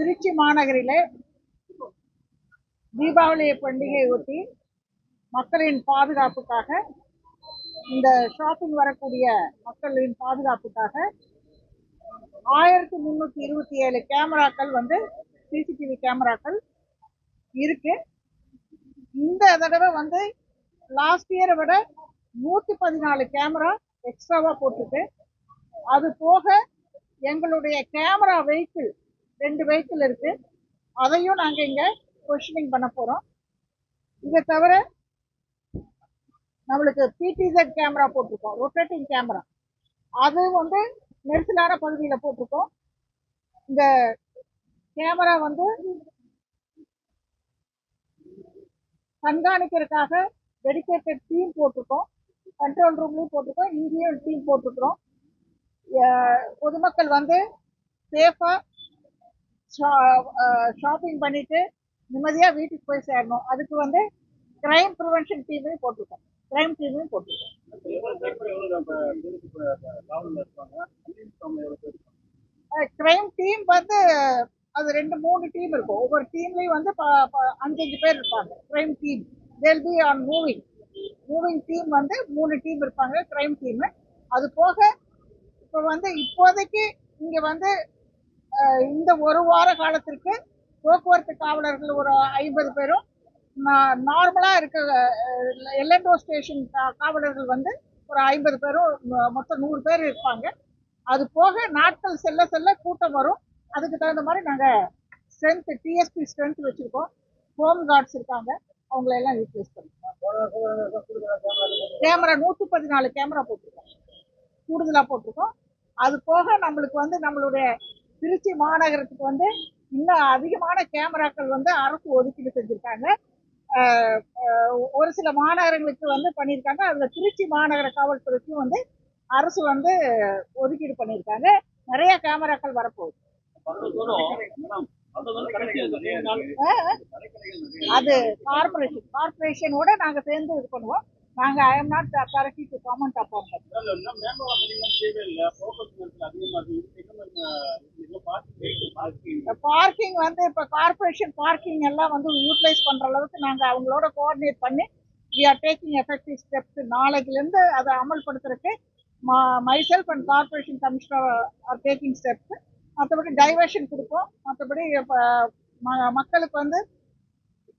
திருச்சி மாநகரிலே தீபாவளி பண்டிகை ஒட்டி மக்களின் பாதுகாப்புக்காக இந்த ஷாப்பிங் வரக்கூடிய மக்களின் பாதுகாப்புக்காக ஆயிரத்தி முந்நூற்றி இருபத்தி ஏழு கேமராக்கள் வந்து சிசிடிவி கேமராக்கள் இருக்கு. இந்த தடவை வந்து லாஸ்ட் இயரை விட நூற்றி பதினாலு கேமரா எக்ஸ்ட்ராவாக போட்டிருக்கு. அது போக எங்களுடைய கேமரா வெஹிக்கிள் ரெண்டு வெஹிக்கிள் இருக்கு. அதையும் நாங்கள் இங்கே கொஷனிங் பண்ண போகிறோம் இதை தவிர நம்மளுக்கு பிடிசெட் கேமரா போட்டிருக்கோம். ரொட்டேட்டிங் கேமரா அது வந்து நெரிசலான பகுதியில் போட்டிருக்கோம். இந்த கேமரா வந்து கண்காணிக்கிறதுக்காக டெடிகேட்டட் டீம் போட்டிருக்கோம். கண்ட்ரோல் ரூம்லையும் போட்டிருக்கோம். இங்கேயும் டீம் போட்டிருக்கிறோம். பொதுமக்கள் வந்து சேஃபாக ஷாப்பிங் பண்ணிட்டு நிம்மதியாக வீட்டுக்கு போய் சேரணும். அதுக்கு வந்து கிரைம் ப்ரிவென்ஷன் டீமையும் போட்டிருக்கோம். கிரைம் டீமையும் போட்டிருக்கோம். கிரைம் டீம் வந்து அது ரெண்டு மூணு டீம் இருக்கும். ஒவ்வொரு டீம்லையும் வந்து ப- ப- அஞ்சஞ்சு பேர் இருப்பாங்க. Crime team they'll be on moving moving team வந்து மூணு டீம் இருப்பாங்க கிரைம் டீம் அது போக இப்போ வந்து இப்போதைக்கு இங்கே வந்து இந்த ஒரு வார காலத்திற்கு போக்குவரத்து காவலர்கள் ஒரு ஐம்பது பேரும் நார்மலாக இருக்க எல்என்டோ ஸ்டேஷன் காவலர்கள் வந்து ஒரு ஐம்பது பேரும் மொத்தம் நூறு பேர் இருப்பாங்க. அது போக நாட்கள் செல்ல செல்ல கூட்டம் வரும். அதுக்கு தகுந்த மாதிரி நாங்கள் ஸ்ட்ரென்த் டிஎஸ்பி ஸ்ட்ரென்த் வச்சுருக்கோம். ஹோம் கார்ட்ஸ் இருக்காங்க. அவங்கள எல்லாம் ரீப்ளேஸ் பண்ணிருக்கோம் கேமரா நூற்றி பதினாலு கேமரா போட்டிருக்கோம். கூடுதலாக போட்டிருக்கோம். அது போக நம்மளுக்கு வந்து நம்மளுடைய திருச்சி மாநகரத்துக்கு வந்து இன்னும் அதிகமான கேமராக்கள் வந்து அரசு ஒதுக்கீடு செஞ்சுருக்காங்க. ஒரு சில மாநகரங்களுக்கு வந்து பண்ணியிருக்காங்க. அதில் திருச்சி மாநகர காவல்துறைக்கும் வந்து அரசு வந்து ஒதுக்கீடு பண்ணியிருக்காங்க. நிறைய கேமராக்கள் வரப்போகுது. அது கார்பரேஷன் கார்பரேஷனோட நாங்க சேர்ந்து இது பண்ணுவோம். நாங்க I am not authority to comment upon parking வந்து இப்போ கார்பரேஷன் பார்க்கிங் எல்லாம் வந்து யூட்டிலைஸ் பண்ணுற அளவுக்கு நாங்கள் அவங்களோட கோஆர்டினேட் பண்ணி we are taking effective steps நாளைக்குலேருந்து அதை அமல்படுத்துறதுக்கு myself and corporation commissioner are taking steps மற்றபடி டைவர்ஷன் கொடுப்போம். மற்றபடி இப்போ ம- மக்களுக்கு வந்து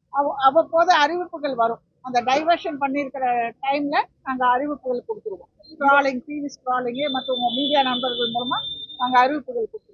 அவ- அவ்வப்போது அறிவிப்புகள் வரும். அந்த டைவர்ஷன் பண்ணியிருக்கிற டைமில் நாங்கள் அறிவிப்புகள் கொடுத்துருவோம். ஸ்க்ராலிங் டிவி ஸ்க்ராலிங்கு மற்றவங்க மீடியா நண்பர்கள் மூலமாக நாங்கள் அறிவிப்புகள் கொடுத்துருவோம்.